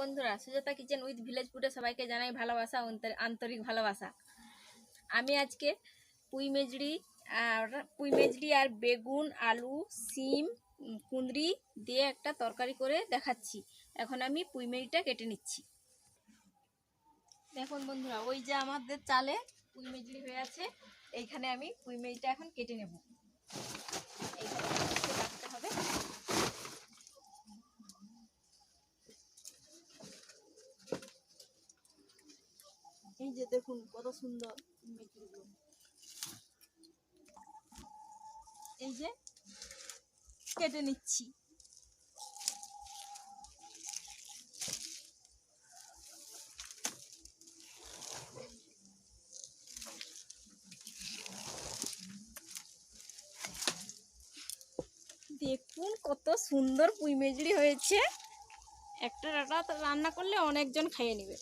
বন্ধুরা, Sujata kitchen with village ফুডে সবাইকে জানাই ভালোবাসা আন্তরিক ভালোবাসা। আমি আজকে পুঁই মেজড়ি আর পুঁই মেজড়ি আর বেগুন, আলু, সিম, কুঁদরি দিয়ে একটা তরকারি করে দেখাচ্ছি। এখন আমি পুঁই মেজড়িটা কেটে নিচ্ছি। দেখুন বন্ধুরা, ওই যে আমাদের চালে পুঁই মেজড়ি হয়ে আছে, এইখানে আমি পুঁই মেজড়িটা এখন কেটে নেব। এইখানে একটু রাখতে হবে এই যে দেখুন কত সুন্দর। এই যে কেটে নিচ্ছি। দেখুন কত সুন্দর পুঁই মেজড়ি হয়েছে। একটা ডাটা রান্না করলে অনেকজন খাইয়ে নেবে।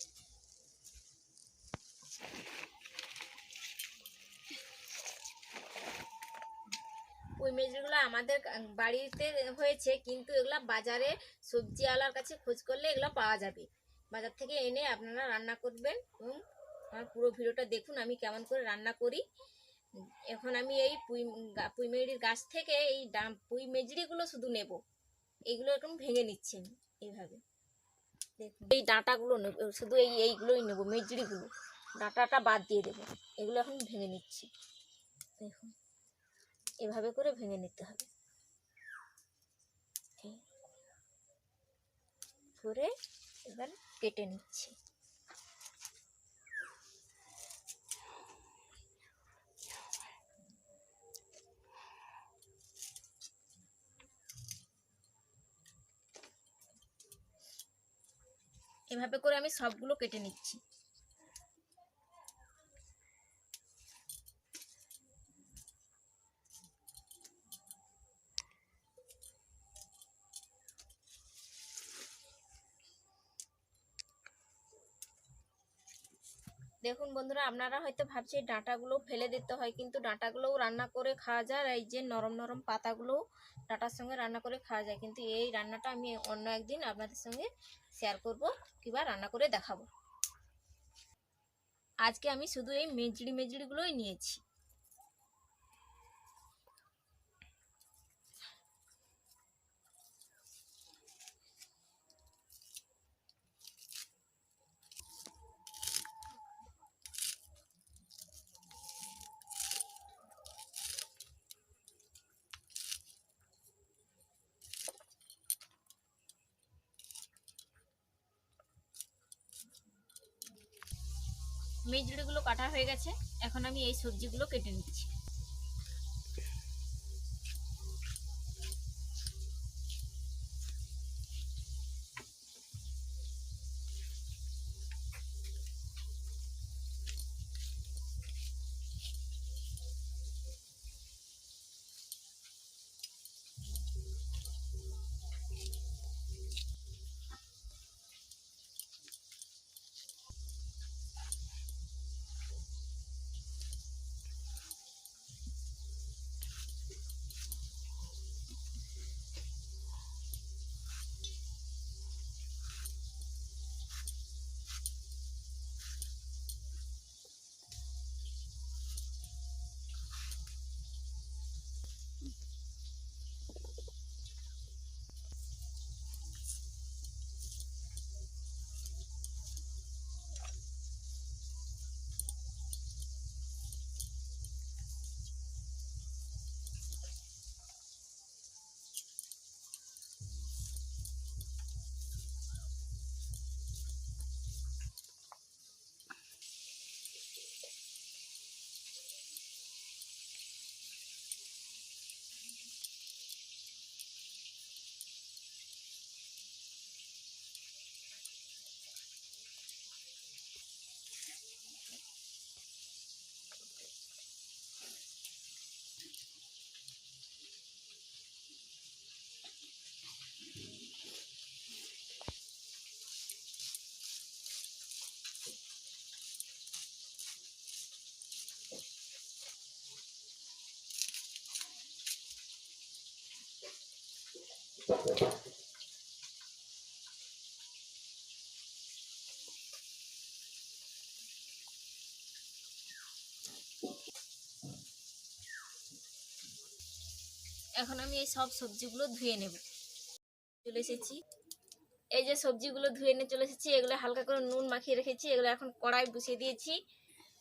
ওই আমাদের বাড়িতে হয়েছে, কিন্তু এগুলো বাজারে সবজিওয়ালার কাছে খোঁজ করলে এগুলো পাওয়া যাবে। বাজার থেকে এনে আপনারা রান্না করবেন এবং আমার পুরো ভিডিওটা দেখুন, আমি কেমন করে রান্না করি। এখন আমি এই পুঁই পুঁই মেজড়ির গাছ থেকে এই ডাম, পুঁই মেজড়িগুলো শুধু নেব। এইগুলো এরকম ভেঙে নিচ্ছি আমি, এইভাবে। দেখুন, এই ডাঁটাগুলো নেব, শুধু এই, এইগুলোই নেব, মেজড়িগুলো। ডাঁটাটা বাদ দিয়ে দেবো, এগুলো এখন ভেঙে নিচ্ছি। দেখুন। এভাবে করে ভেঙে নিতে হবে। করে এবার কেটে নিচ্ছি। এভাবে করে আমি সবগুলো কেটে নিচ্ছি। দেখুন বন্ধুরা, আপনারা হয়তো ভাবছে ডাঁটাগুলো ফেলে দিতে হয়, কিন্তু ডাঁটাগুলোও রান্না করে খাওয়া যায়, আর এই যে নরম নরম পাতাগুলোও ডাঁটার সঙ্গে রান্না করে খাওয়া যায়। কিন্তু এই রান্নাটা আমি অন্য একদিন আপনাদের সঙ্গে শেয়ার করব, কিংবা রান্না করে দেখাবো। আজকে আমি শুধু এই মেজড়ি মেজড়িগুলোই নিয়েছি। মেজড়িগুলো কাটা হয়ে গেছে এখন আমি এই সবজিগুলো কেটে নিচ্ছি। এখন আমি এই সব সবজিগুলো ধুয়ে নেব। চলে এসেছি। এই যে সবজিগুলো ধুয়ে নিয়ে চলে এসেছি, এগুলো হালকা করে নুন মাখিয়ে রেখেছি, এগুলো এখন কড়াই বসিয়ে দিয়েছি।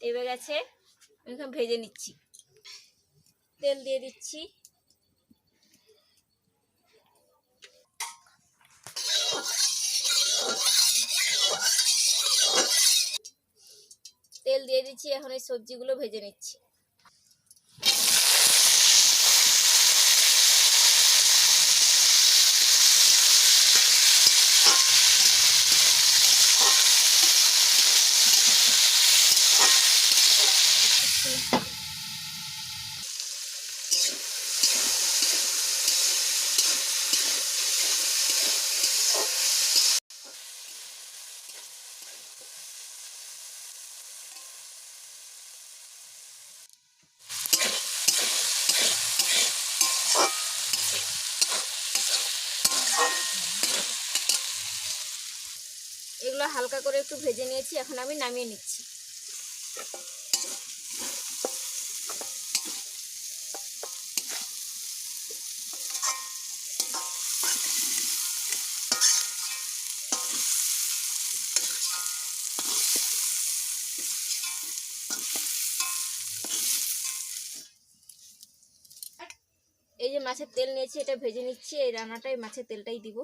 তেবে গেছে এখন ভেজে নিচ্ছি। তেল দিয়ে দিচ্ছি। তেল দিয়ে দিচ্ছি, এখন এই সবজিগুলো ভেজে নিচ্ছি এগুলো হালকা করে একটু ভেজে নিয়েছি, এখন আমি নামিয়ে নিচ্ছি। এই যে মাছের তেল নিয়েছি, এটা ভেজে নিচ্ছি, এই রান্নাটাই মাছের তেলটাই দিব।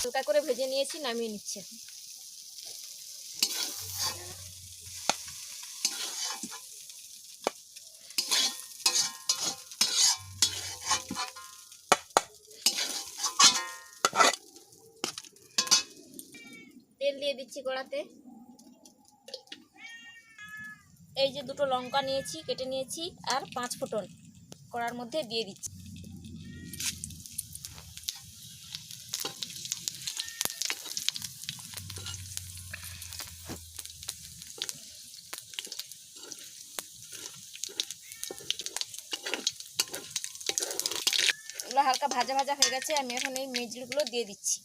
হালকা করে ভেজে নিয়েছি, নামিয়ে নিচ্ছে তেল দিয়ে দিচ্ছি কড়াতে। এই যে দুটো লঙ্কা নিয়েছি, কেটে নিয়েছি, আর পাঁচ ফোটন কড়ার মধ্যে দিয়ে দিচ্ছি। এগুলো হালকা ভাজা ভাজা হয়ে গেছে আমি এখন এই মেজড়িগুলো দিয়ে দিচ্ছি।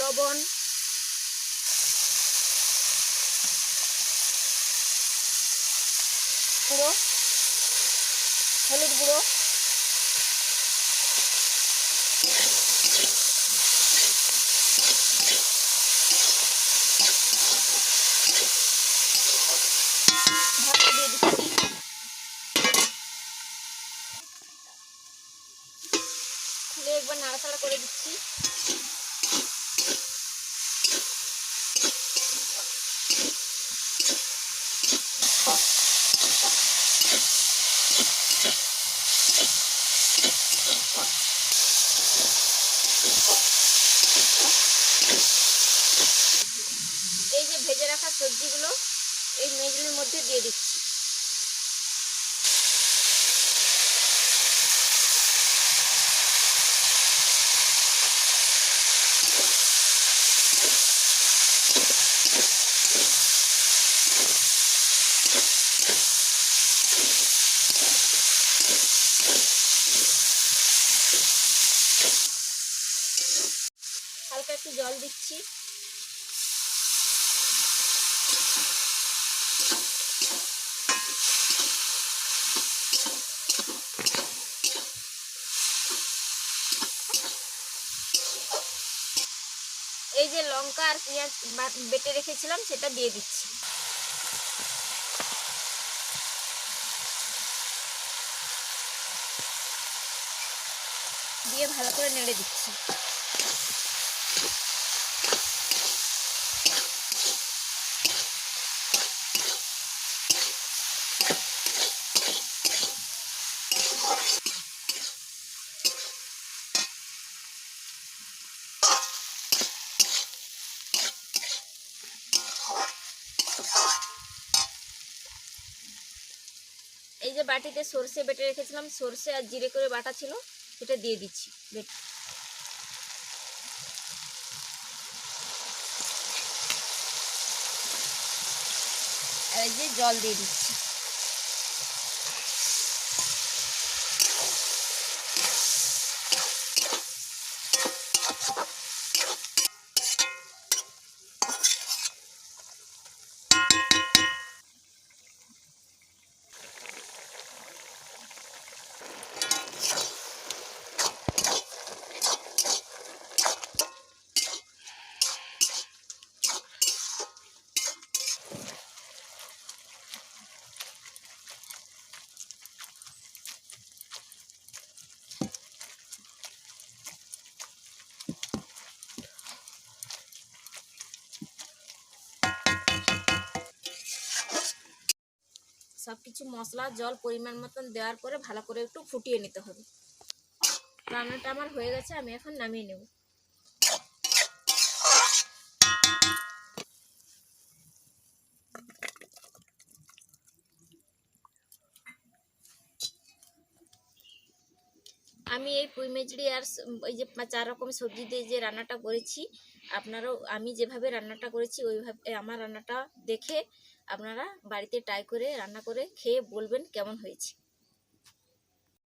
লবণ গুঁড়ো হলুদ গুঁড়ো। একবার নাড়াচাড়া করে দিচ্ছি এই যে ভেজে রাখা সবজিগুলো এই মেজলির মধ্যে দিয়ে দিচ্ছি। হালকা একটু জল দিচ্ছি। এই যে লঙ্কা আর পেঁয়াজ বেটে রেখেছিলাম, সেটা দিয়ে দিচ্ছি। দিয়ে ভালো করে নেড়ে দিচ্ছি যে বাটিতে সর্ষে বেটে রেখেছিলাম, সর্ষে আর জিরে করে বাটা ছিল, সেটা দিয়ে দিচ্ছি, বেটে। এই যে জল দিয়ে দিচ্ছি। সব কিছু মশলা, জল পরিমাণ মতন দেওয়ার পরে ভালো করে একটু ফুটিয়ে নিতে হবে। রান্নাটা আমার হয়ে গেছে, আমি এখন নামিয়ে নেব। আমি এই পুঁই আর ওই যে চার রকম সবজি দিয়ে যে রান্নাটা করেছি, আপনারাও আমি যেভাবে রান্নাটা করেছি, ওইভাবে আমার রান্নাটা দেখে আপনারা বাড়িতে ট্রাই করে রান্না করে খেয়ে বলবেন কেমন হয়েছে।